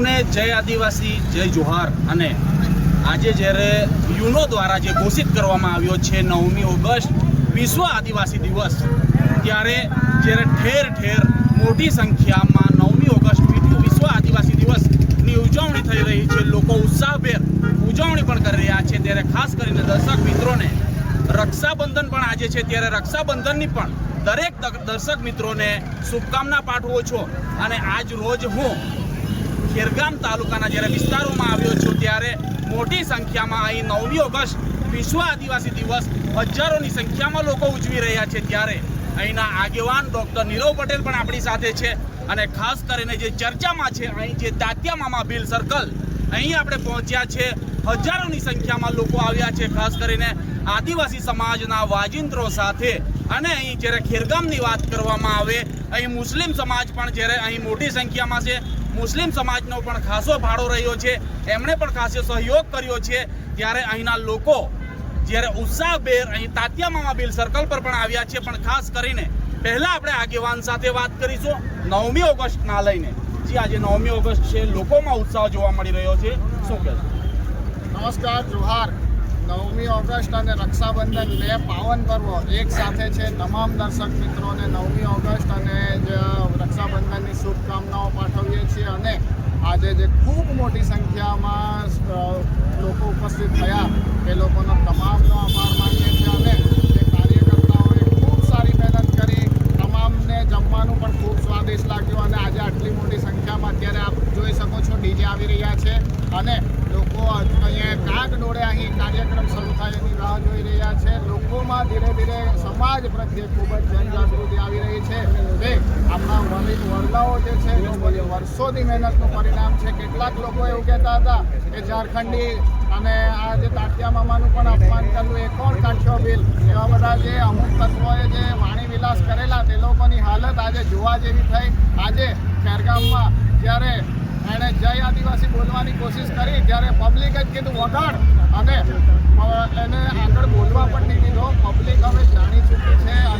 જય આદિવાસી, જય જોહાર. અને આજે જ્યારે યુનો દ્વારા જે ઘોષિત કરવામાં આવ્યો છે નવમી ઓગસ્ટ, વિશ્વ આદિવાસી દિવસ, ત્યારે જ્યારે ઠેર ઠેર મોટી સંખ્યામાં નવમી ઓગસ્ટ વિશ્વ આદિવાસી દિવસની ઉજવણી થઈ રહી છે, લોકો ઉત્સાહભેર ઉજવણી પણ કરી રહ્યા છે. ત્યારે ખાસ કરીને દર્શક મિત્રોને રક્ષાબંધન પણ આજે છે. ત્યારે રક્ષાબંધનની પણ દરેક દર્શક મિત્રોને શુભકામના પાઠવું છું. અને આજ રોજ હું ખેરગામ તાલુકાના જ્યારે વિસ્તારોમાં આવ્યો છું, ત્યારે મોટી સંખ્યામાં અહીં નવમી ઓગસ્ટ, વિશ્વ આદિવાસી દિવસ, હજારોની સંખ્યામાં લોકો ઉજવી રહ્યા છે. ત્યારે અહીંના આગેવાન ડૉક્ટર નીરવ પટેલ પણ આપણી સાથે છે અને ખાસ કરીને જે ચર્ચામાં છે, અહીં જે તાત્યા મામા ભીલ સર્કલ, અહીં આપણે પહોંચ્યા છે. હજારોની સંખ્યામાં લોકો આવ્યા છે, ખાસ કરીને આદિવાસી સમાજના વાજિંત્રો સાથે. અને અહીં જ્યારે ખેરગામની વાત કરવામાં આવે, અહીં મુસ્લિમ સમાજ પણ જ્યારે અહીં મોટી સંખ્યામાં છે મુસ્લિમ સમાજનો પણ ખાસો ભાડો રહ્યો છે. એમણે પણ ખાસો સહયોગ કર્યો છે. ત્યારે અહીંના લોકો જ્યારે ઉત્સાહભેર અહીં તાત્યા મામા બિલ સર્કલ પર પણ આવ્યા છે. પણ ખાસ કરીને પહેલાં આપણે આગેવાન સાથે વાત કરીશું નવમી ઓગસ્ટના લઈને. જી, આજે નવમી ઓગસ્ટ છે. લોકોમાં ઉત્સાહ જોવા મળી રહ્યો છે. શું કહેશો? નમસ્કાર, જોહાર. નવમી ઓગસ્ટ અને રક્ષાબંધન બે પાવન પર્વો એક સાથે છે. તમામ દર્શક મિત્રોને નવમી ઓગસ્ટ અને જ રક્ષાબંધનની શુભકામનાઓ પાઠવીએ છીએ અને આજે જે ખૂબ મોટી સંખ્યામાં લોકો ઉપસ્થિત થયા, એ લોકોનો તમામનો આભાર માનીએ છીએ અને જે કાર્યકર્તાઓએ ખૂબ સારી મહેનત કરી તમામને જમવાનું પણ ખૂબ સ્વાદિષ્ટ લાગ્યું અને આજે આટલી મોટી સંખ્યામાં અત્યારે આપ જોઈ શકો છો, ડીજે આવી રહ્યા છે અને લોકો અહીંયા કાગ ડોળે અહીં કાર્યક્રમ શરૂ થાય એની રાહ જોઈ રહ્યા છે. લોકોમાં સમાજ પ્રત્યે ખૂબ જ જનજાગૃતિ આવી રહી છે. તે આપણા વડી વરદાઓ જે છે લોકોની વર્ષોની મહેનતનું પરિણામ છે. કેટલાક લોકો એવું કહેતા હતા કે ઝારખંડી અને આ જે તાટિયા મામાનું પણ અપમાન કરવું એ કોણ કાઢશો બિલ? એવા બધા જે અમુક તત્વોએ જે વાણી વિલાસ કરેલા તે લોકોની હાલત આજે જોવા જેવી થઈ. આજે ખેરગામમાં જ્યારે એણે જય આદિવાસી બોલવાની કોશિશ કરી, ત્યારે પબ્લિક જ કીધું વગાડ અને એને આગળ બોલવા પણ નહીં દીધો. પબ્લિક હવે જાણી ચૂકી છે.